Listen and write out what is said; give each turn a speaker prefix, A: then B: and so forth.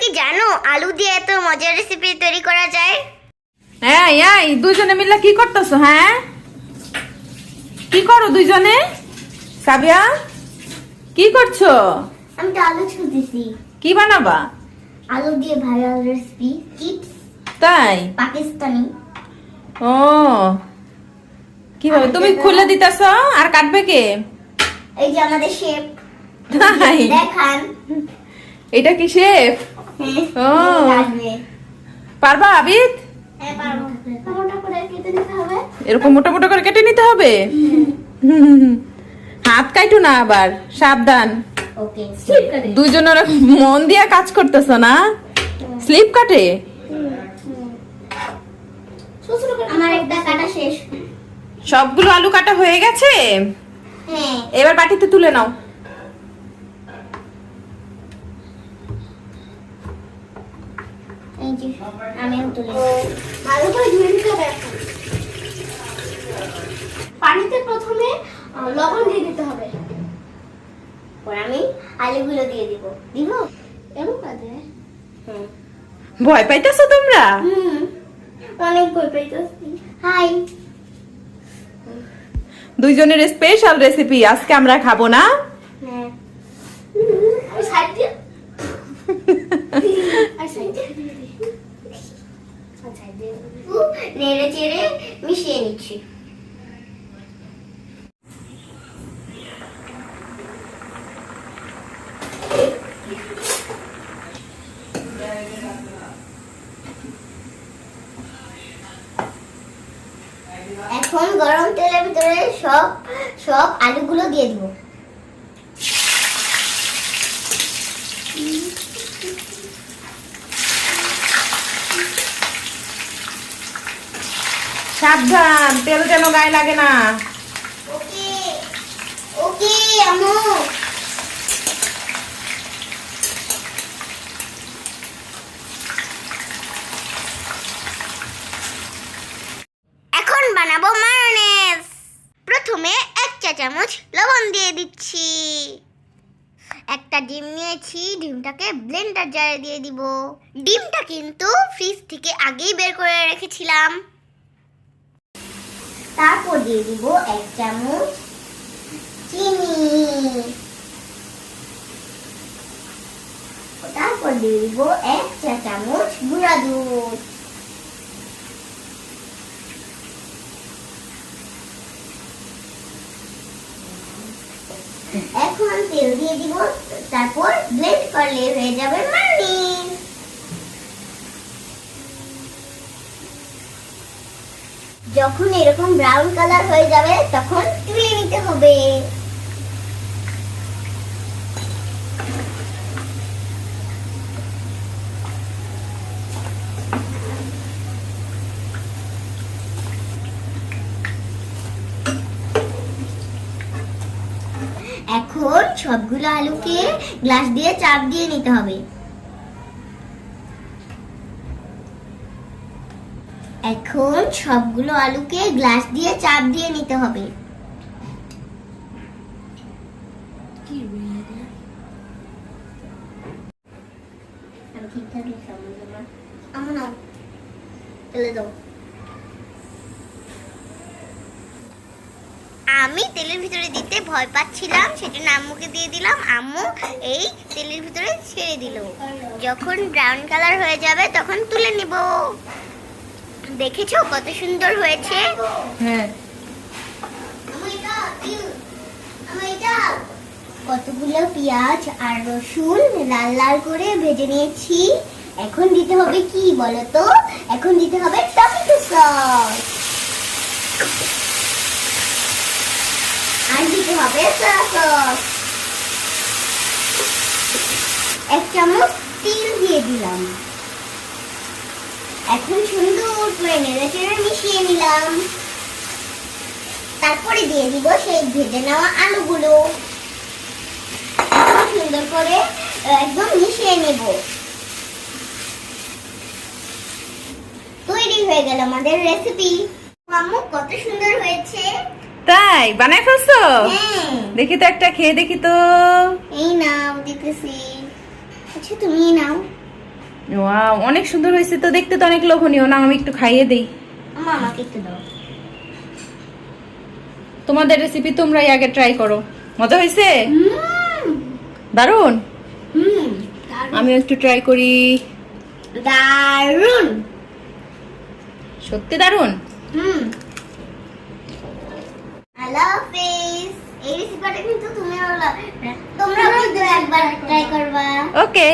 A: কি জানো? আলু দিয়ে এত মজার রেসিপি তৈরি করা যায়?
B: হ্যাঁ এই দুজনে মিলে কি করতেছো হ্যাঁ? কি করো দুইজনে? সাবিয়া কি করছ?
A: আমি তো আলু ছুলতেছি
B: কি বানাবা?
A: আলু দিয়ে ভাইরাল রেসিপি চিপস
B: তাই?
A: পাকিস্তানি।
B: ও কীভাবে? তুমি খুলে দিতেছ আর কাটবে কে?
A: এই যে আমাদের শেফ দেখান।
B: এটা কি শেফ ও। পারবা আবিদ?
A: হ্যাঁ পারব। মোটা করে কেটে নিতে হবে।
B: এরকম মোটা মোটা করে কেটে নিতে হবে? হাত কাইটু না আবার সাবধান।
A: ওকে স্লিপ করে
B: দুইজনের মন দিয়া কাজ করতেছ না? স্লিপ কাটে?
A: আমার একটা কাটা শেষ।
B: সবগুলো আলু কাটা হয়ে গেছে?
A: হ্যাঁ।
B: এবার বাটিতে তুলে নাও।
A: এই যে আমিও তুলে ভালো করে ধুয়ে নিতে হবে পানিতে প্রথমে লবণ দিয়ে দিতে হবে। পর আমি আলুগুলো দিয়ে দিব। দিব? এমন কাজে হুম।
B: ভয় পাইতেছো তোমরা?
A: হুম। অনেক ভয় পাইতেছি। হাই।
B: দুইজনের স্পেশাল রেসিপি আজকে আমরা খাব না
A: হ্যাঁ আমি সাইড দিয়ে আর সাইড দিয়ে দিয়ে দিই। নেড়ে চেড়ে মিশিয়ে নিচ্ছি এখন গরম তেলের ভিতরে সব সব আলুগুলো দিয়ে দিব।
B: সাবধান, তেল যেন গায়ে লাগে না।
A: এখন বানাবো মায়োনেজ প্রথমে এক চা চামচ লবণ দিয়ে দিচ্ছি। একটা ডিম নিয়েছি, ডিমটাকে ব্লেন্ডার জারে দিয়ে দিব। ডিমটা কিন্তু ফ্রিজ থেকে আগেই বের করে রেখেছিলাম। দিয়ে দিব এক চামচ চিনি। তারপর দিয়ে দিব এক চা চামচ গুঁড়া দুধ। এখন তেল দিয়ে দিব, তারপর ব্লেন্ড করলে হয়ে যাবে মানিস যখন এরকম ব্রাউন কালার হয়ে যাবে, তখন তুলে নিতে হবে। এখন সবগুলো আলুকে গ্লাস দিয়ে চাপ দিয়ে নিতে হবে। এখন সবগুলো আলুকে গ্লাস দিয়ে চাপ দিয়ে নিতে হবে। আমি তেলের ভিতরে দিতে ভয় পাচ্ছিলাম সেজন্য আম্মুকে দিয়ে দিলাম। আম্মু এই তেলের ভিতরে ছেড়ে দিল। যখন ব্রাউন কালার হয়ে যাবে তখন তুলে নিব। দেখেছ? কত সুন্দর হয়েছে।
B: হ্যাঁ।
A: কতগুলো পেঁয়াজ আর রসুন লাল লাল করে ভেজে নিয়েছি। এখন দিতে হবে কি বলো তো এখন দিতে হবে টমেটো সস। আর দিতে হবে সস এক চামচ তিল দিয়ে দিলাম। এখন সুন্দর করে নেড়ে চেড়ে মিশিয়ে নিলাম। তারপরে দিয়ে দিব সেই ভেজে নেওয়া আলুগুলো। সুন্দর করে একদম মিশিয়ে নেব। তৈরি হয়ে গেল আমাদের রেসিপি আম্মু কত সুন্দর হয়েছে।
B: তাই বানাই ফেলছো?
A: হ্যাঁ।
B: দেখি তো একটা খেয়ে দেখি তো।
A: এই নাও দেখতেছি আচ্ছা তুমি নাও।
B: অনেক সুন্দর হয়েছে তো দেখতে তো অনেক লোভনীয়। না আমি একটু খাইয়ে দেই।
A: আমাকে একটু দাও।
B: তোমাদের রেসিপি তোমরাই আগে ট্রাই করো। মজা হয়েছে?
A: দারুণ
B: আমি একটু ট্রাই করি।
A: দারুণ
B: সত্যি দারুণ
A: হুম। হ্যালো হাফিজ এই রেসিপিটা কিন্তু তুমি তোমরা একবার ট্রাই করবা।
B: ওকে